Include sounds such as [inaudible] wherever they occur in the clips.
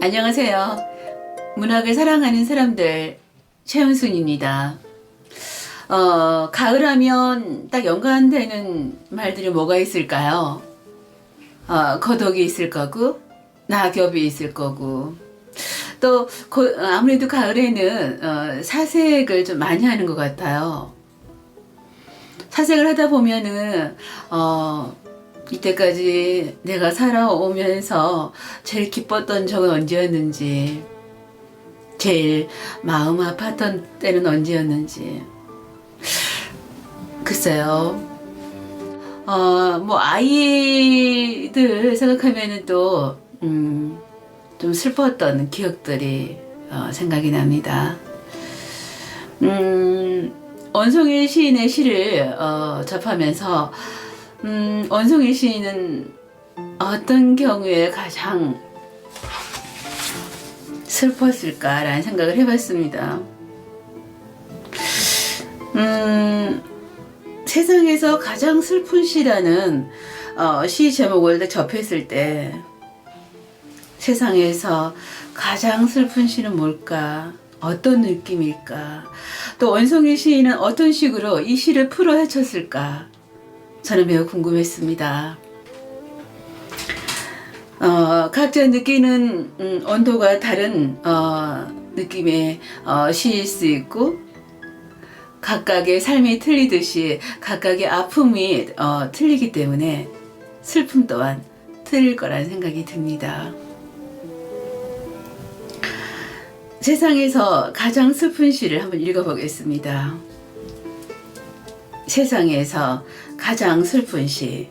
안녕하세요. 문학을 사랑하는 사람들 최현순입니다. 어, 가을하면 딱 연관되는 말들이 뭐가 있을까요? 어, 거덕이 있을 거고, 낙엽이 있을 거고, 또 거- 아무래도 가을에는 어, 사색을 좀 많이 하는 것 같아요. 사색을 하다 보면은 어, 이때까지 내가 살아오면서 제일 기뻤던 적은 언제였는지, 제일 마음 아팠던 때는 언제였는지. 글쎄요. 어, 뭐, 아이들 생각하면은 또, 음, 좀 슬펐던 기억들이 어, 생각이 납니다. 음, 원송일 시인의 시를 어, 접하면서 음, 원송일 시인은 어떤 경우에 가장 슬펐을까라는 생각을 해봤습니다. 음, 세상에서 가장 슬픈 시라는 어, 시 제목을 딱 접했을 때 세상에서 가장 슬픈 시는 뭘까? 어떤 느낌일까? 또 원송일 시인은 어떤 식으로 이 시를 풀어 헤쳤을까? 저는 매우 궁금했습니다. 어, 각자 느끼는 음, 온도가 다른 어, 느낌의 어, 시일 수 있고 각각의 삶이 틀리듯이 각각의 아픔이 어, 틀리기 때문에 슬픔 또한 틀릴 거라는 생각이 듭니다. 세상에서 가장 슬픈 시를 한번 읽어보겠습니다. 세상에서 가장 슬픈 시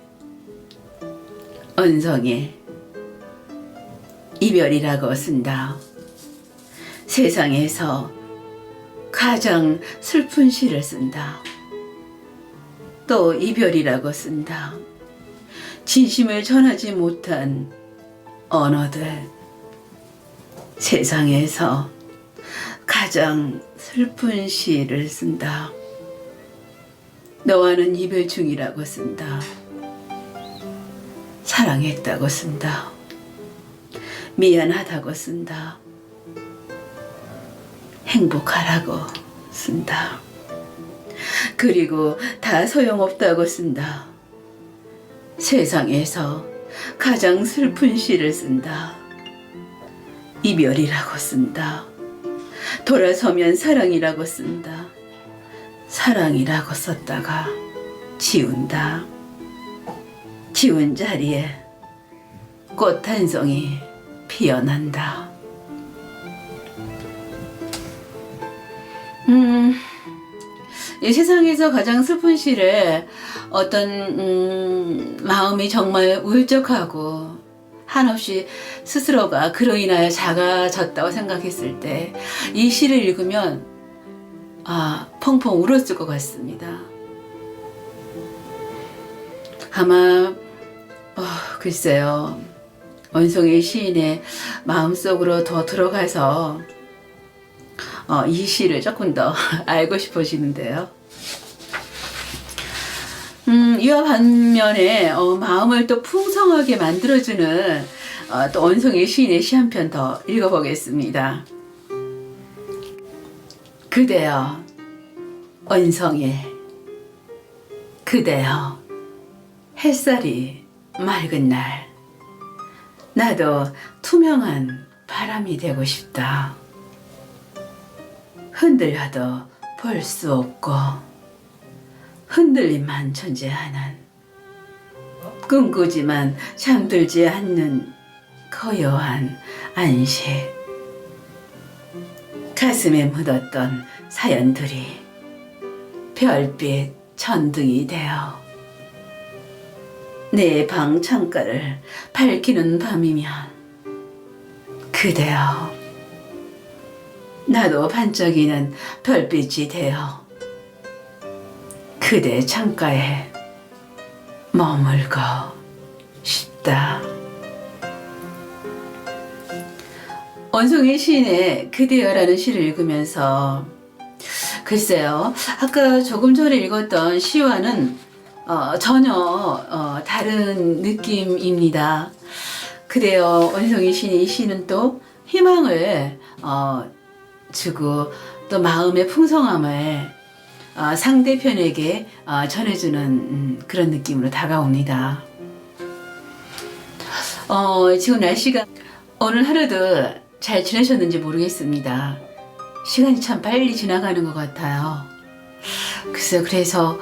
언성의 이별이라고 쓴다. 세상에서 가장 슬픈 시를 쓴다. 또 이별이라고 쓴다. 진심을 전하지 못한 언어들. 세상에서 가장 슬픈 시를 쓴다. 너와는 이별 중이라고 쓴다. 사랑했다고 쓴다. 미안하다고 쓴다. 행복하라고 쓴다. 그리고 다 소용없다고 쓴다. 세상에서 가장 슬픈 시를 쓴다. 이별이라고 쓴다. 돌아서면 사랑이라고 쓴다. 사랑이라고 썼다가 지운다. 지운 자리에 꽃 한 송이 피어난다. 음, 이 세상에서 가장 슬픈 시를 어떤 음, 마음이 정말 울적하고 한없이 스스로가 그로 인하여 작아졌다고 생각했을 때 이 시를 읽으면 아 펑펑 울었을 것 같습니다. 아마 어, 글쎄요 원송의 시인의 마음속으로 더 들어가서 어, 이 시를 조금 더 [laughs] 알고 싶어지는데요. 음, 이와 반면에 어, 마음을 또 풍성하게 만들어주는 어, 또 원송의 시인의 시 한 편 더 읽어보겠습니다. 그대여 원성의 그대여 햇살이 맑은 날. 나도 투명한 바람이 되고 싶다. 흔들려도 볼 수 없고 흔들림만 존재하는 꿈꾸지만 잠들지 않는 고요한 안식 가슴에 묻었던 사연들이 별빛 천둥이 되어 내 방 창가를 밝히는 밤이면 그대여 나도 반짝이는 별빛이 되어 그대 창가에 머물고 싶다. 원송의 시인의 그대여라는 시를 읽으면서 글쎄요, 아까 조금 전에 읽었던 시와는 어, 전혀 어, 다른 느낌입니다. 그래요, 원성이 시인 이 시는 또 희망을 어, 주고 또 마음의 풍성함을 어, 상대편에게 어, 전해주는 음, 그런 느낌으로 다가옵니다. 어, 지금 날씨가 오늘 하루도 잘 지내셨는지 모르겠습니다. 시간이 참 빨리 지나가는 것 같아요. 글쎄요, 그래서,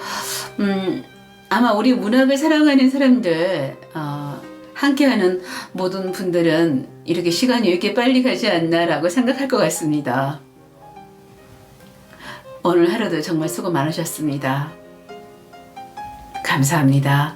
음, 아마 우리 문학을 사랑하는 사람들, 어, 함께하는 모든 분들은 이렇게 시간이 왜 이렇게 빨리 가지 않나라고 생각할 것 같습니다. 오늘 하루도 정말 수고 많으셨습니다. 감사합니다.